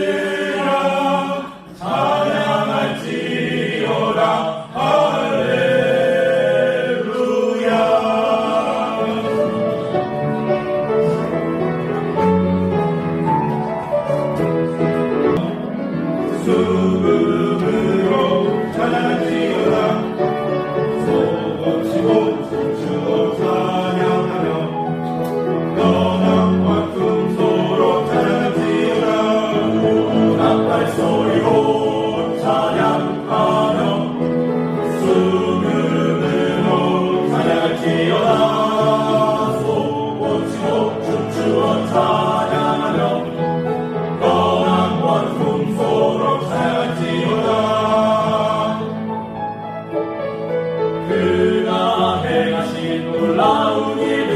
Yeah. 다시 놀라운 일